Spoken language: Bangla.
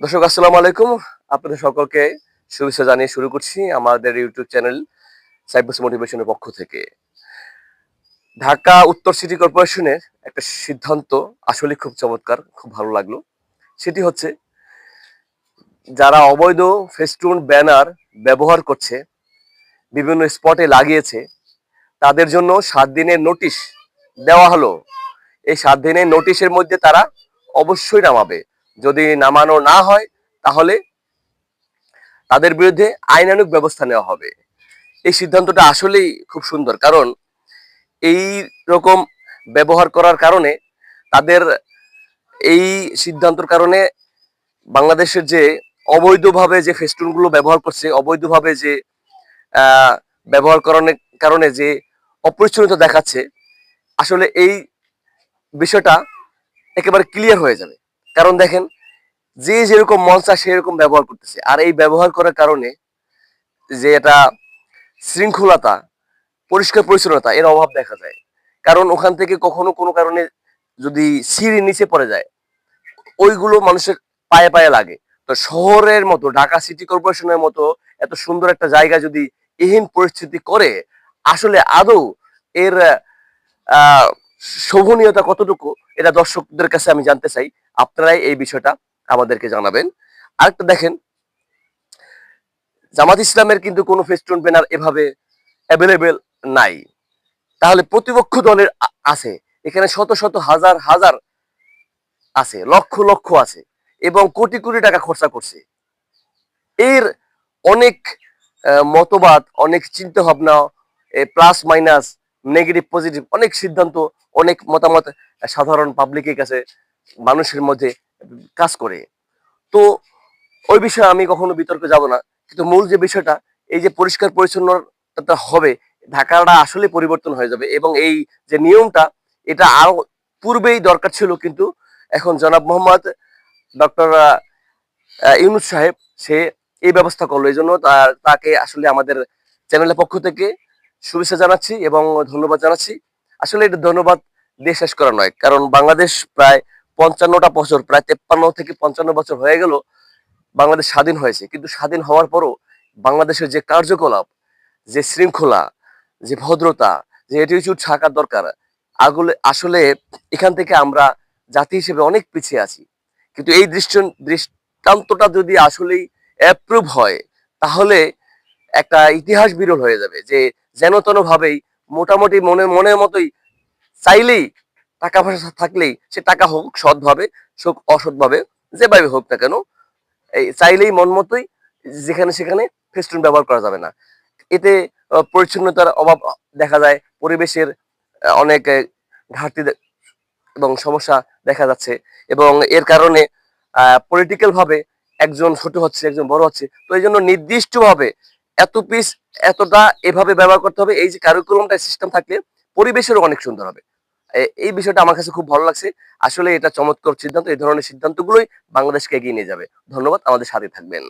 দর্শক, আসসালামু আলাইকুম। আপনাদের সকলকে শুভেচ্ছা জানিয়ে শুরু করছি আমাদের ইউটিউব চ্যানেল সাইবাস মোটিভেশনের পক্ষ থেকে। ঢাকা উত্তর সিটি কর্পোরেশনের একটা সিদ্ধান্ত আসলে খুব চমৎকার, খুব ভালো লাগল। সেটি হচ্ছে, যারা অবৈধ ফেস্টুন ব্যানার ব্যবহার করছে, বিভিন্ন স্পটে লাগিয়েছে, তাদের জন্য সাত দিনের নোটিশ দেওয়া হলো। এই সাত দিনের নোটিশের মধ্যে তারা অবশ্যই নামাবে। যদি নামানো না হয়, তাহলে তাদের বিরুদ্ধে আইনানুগ ব্যবস্থা নেওয়া হবে। এই সিদ্ধান্তটা আসলেই খুব সুন্দর, কারণ এই রকম ব্যবহার করার কারণে তাদের এই সিদ্ধান্তর কারণে বাংলাদেশের যে অবৈধভাবে যে ফেস্টুনগুলো ব্যবহার করছে, অবৈধভাবে যে ব্যবহার করানোর কারণে যে অপরিচ্ছন্নতা দেখাচ্ছে, আসলে এই বিষয়টা একেবারে ক্লিয়ার হয়ে যাবে। কারণ দেখেন, যে যেরকম মন চায় সেরকম ব্যবহার করতেছে। আর এই ব্যবহার করার কারণে যে এটা শৃঙ্খলতা, পরিষ্কার পরিচ্ছন্নতা, এর অভাব দেখা যায়। কারণ ওখান থেকে কখনো কোনো কারণে যদি সিঁড়ি নিচে পড়ে যায়, ওইগুলো মানুষের পায়ে পায়ে লাগে। তো শহরের মতো, ঢাকা সিটি কর্পোরেশনের মতো এত সুন্দর একটা জায়গা যদি এহীন পরিস্থিতি করে, আসলে আদৌ এর, আহ শোভনীয়তা কতটুকু, এটা দর্শকদের কাছে আমি জানতে চাই। আপনারাই এই বিষয়টা আমাদেরকে জানাবেন। আরেকটা দেখেন, জামাত ইসলামের কিন্তু কোনো ফেস্টুন ব্যানার এভাবে অ্যাভেলেবেল নাই। তাহলে প্রতিপক্ষ দলের আছে। এখানে শত শত হাজার হাজার আছে, লক্ষ লক্ষ আছে, এবং কোটি কোটি টাকা খরচা করছে। এর অনেক মতবাদ, অনেক চিন্তা ভাবনা প্লাস মাইনাস নেগেটিভ পজিটিভ অনেক সিদ্ধান্ত, অনেক মতামত সাধারণ পাবলিকের কাছে মানুষের মধ্যে কাজ করে। তো ওই বিষয়ে আমি কখনো বিতর্কে যাব না। কিন্তু মূল যে বিষয়টা, এই যে পরিষ্কার পরিচ্ছন্নতা হবে, ঢাকাটা আসলে পরিবর্তন হয়ে যাবে এবং এই যে নিয়মটা, এটা আরও পূর্বেই দরকার ছিল কিন্তু এখন জনাব মোহাম্মদ ডক্টর ইউনুস সাহেব, সে এই ব্যবস্থা করল। এই জন্য তাকে আসলে আমাদের চ্যানেলের পক্ষ থেকে শুভেচ্ছা জানাচ্ছি এবং ধন্যবাদ জানাচ্ছি। আসলে এটা ধন্যবাদ দিয়ে শেষ করা নয়, কারণ বাংলাদেশ প্রায় পঞ্চান্নটা বছর, প্রায় তেপ্পান্ন থেকে পঞ্চান্ন বছর হয়ে গেল বাংলাদেশ স্বাধীন হয়েছে। কিন্তু স্বাধীন হওয়ার পরও বাংলাদেশের যে কার্যকলাপ, যে শৃঙ্খলা, যে ভদ্রতা, যে অ্যাটিটিউড থাকার দরকার, আগুলে আসলে এখান থেকে আমরা জাতি হিসেবে অনেক পিছিয়ে আছি। কিন্তু এই দৃষ্ট দৃষ্টান্তটা যদি আসলেই অ্যাপ্রুভ হয়, তাহলে একটা ইতিহাস বিরল হয়ে যাবে যে যেন তেন ভাবেই মোটামুটি মনে, মনের মতোই চাইলেই টাকা পয়সা থাকলেই সে টাকা হোক সৎভাবে হোক অসৎভাবে যেভাবে হোক না কেন, এই চাইলেই মন মতোই যেখানে সেখানে ফেস্টুন ব্যবহার করা যাবে না। এতে পরিচ্ছন্নতার অভাব দেখা যায়, পরিবেশের অনেক ঘাটতি এবং সমস্যা দেখা যাচ্ছে। এবং এর কারণে পলিটিক্যাল ভাবে একজন ছোট হচ্ছে, একজন বড় হচ্ছে, তো এই জন্য নির্দিষ্টভাবে এত পিস এতটা এভাবে ব্যবহার করতে হবে, এই যে কারিকুলামটা সিস্টেম থাকলে পরিবেশেরও অনেক সুন্দর হবে। এই বিষয়টা আমার কাছে খুব ভালো লাগছে। আসলে এটা চমৎকার সিদ্ধান্ত, এই ধরনের সিদ্ধান্তগুলোই বাংলাদেশকে এগিয়ে নিয়ে যাবে। ধন্যবাদ, আমাদের সাথে থাকবেন।